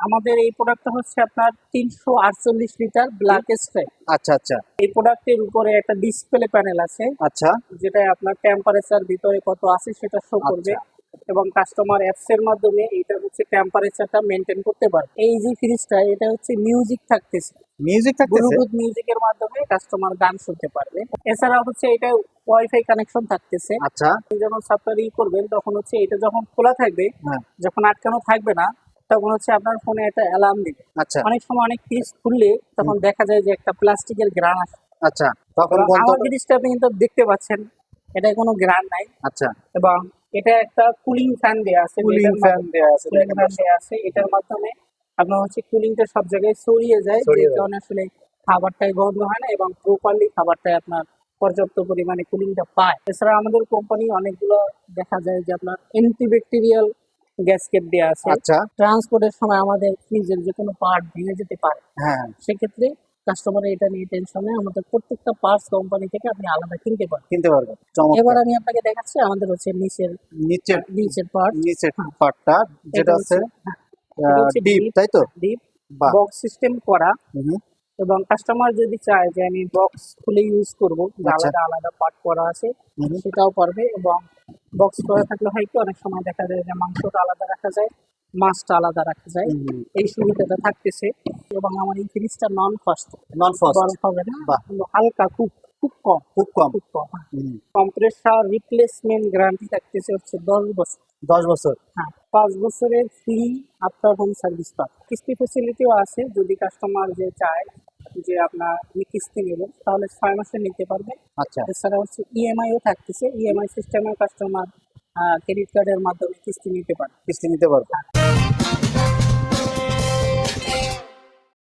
আমাদের এই প্রোডাক্টটা হচ্ছে আপনার তিনশো আটচল্লিশ লিটার ব্ল্যাক স্প্রে আচ্ছা আচ্ছা। এই প্রোডাক্টের উপরে একটা ডিসপ্লে প্যানেল আছে। আচ্ছা। যেটা আপনার টেম্পারেচার ভিতরে কত আছে সেটা শো করবে এবং কাস্টমার অ্যাপস এর মাধ্যমে এটা হচ্ছে টেম্পারেচারটা মেনটেন করতে পারবে এই যে ফ্রিজটা এটা হচ্ছে মিউজিক থাকতেছে। মিউজিক থাকতেছে? ব্লুটুথ মিউজিকের মাধ্যমে কাস্টমার গান শুনতে পারবে। এছাড়া হচ্ছে এটা ওয়াইফাই কানেকশন থাকতেছে। আচ্ছা। যখন সফটওয়্যার ই করবেন তখন হচ্ছে এটা যখন খোলা থাকবে হ্যাঁ। যখন আটকানো থাকবে না তখন হচ্ছে আপনার ফোনে একটা অ্যালার্ম দিবে। আচ্ছা। অনেক সময় অনেক ফ্রিজ খুললে তখন দেখা যায় যে একটা প্লাস্টিকের গ্রান আসে। আচ্ছা তখন আমার ফ্রিজটা আপনি কিন্তু দেখতে পাচ্ছেন এটা কোনো গ্রান নাই। আচ্ছা। এবং এটা একটা কুলিং ফ্যান দেওয়া আছে কুলিং ফ্যান দেওয়া আছে কুলিং ফ্যান দেওয়া আছে। এটার মাধ্যমে আপনার হচ্ছে কুলিংটা সব জায়গায় ছড়িয়ে যায় যে কারণে আসলে খাবারটাই গন্ধ হয় না এবং প্রপারলি খাবারটাই আপনার পর্যাপ্ত পরিমাণে কুলিংটা পায়। এছাড়া আমাদের কোম্পানি অনেকগুলো দেখা যায় যে আপনার অ্যান্টিব্যাকটেরিয়াল গ্যাসকেট দেওয়া আছে। আচ্ছা। ট্রান্সপোর্টের সময় আমাদের ফ্রিজের যে কোনো পার্ট ভেঙে যেতে পারে। হ্যাঁ। সেক্ষেত্রে কাস্টমার এটা নিয়ে টেনশন নেই। আমাদের প্রত্যেকটা পার্টস কোম্পানি থেকে আপনি আলাদা কিনতে পারেন কিনতে পারবেন। এবার আমি আপনাকে দেখাচ্ছি আমাদের হচ্ছে নিচের নিচের নিচের পার্ট নিচের পার্টটা যেটা আছে ডিপ তাই তো? ডিপ বক্স সিস্টেম করা। এবং কাস্টমার যদি চায় যে আমি বক্স খুলে ইউজ করব আচ্ছা। আলাদা আলাদা পার্ট করা আছে সেটাও পারবে। এবং বক্স করা থাকলে হয় কি অনেক সময় দেখা যায় যে মাংসটা আলাদা রাখা যায় মাছটা আলাদা রাখা যায়। এই সুবিধাটা থাকতেছে এবং আমার এই ফ্রিজটা নন ফাস্ট নন ফস্ট গরম হবে না হালকা খুব খুব কম। খুব কম। খুব কম কম্প্রেসার রিপ্লেসমেন্ট গ্যারান্টি থাকতেছে হচ্ছে দশ বছর। দশ বছর। হ্যাঁ পাঁচ বছরের ফ্রি আফটার হোম সার্ভিস পাবে। কিস্তি ফেসিলিটিও আছে যদি কাস্টমার যে চায়। যে আপনার আমি কিস্তি নেবেন তাহলে ছয় মাসে নিতে পারবে। আচ্ছা। এছাড়া হচ্ছে ইএমআইও থাকতেছে। ইএমআই সিস্টেমে কাস্টমার ক্রেডিট কার্ডের মাধ্যমে কিস্তি নিতে পারবে। কিস্তি নিতে পারব।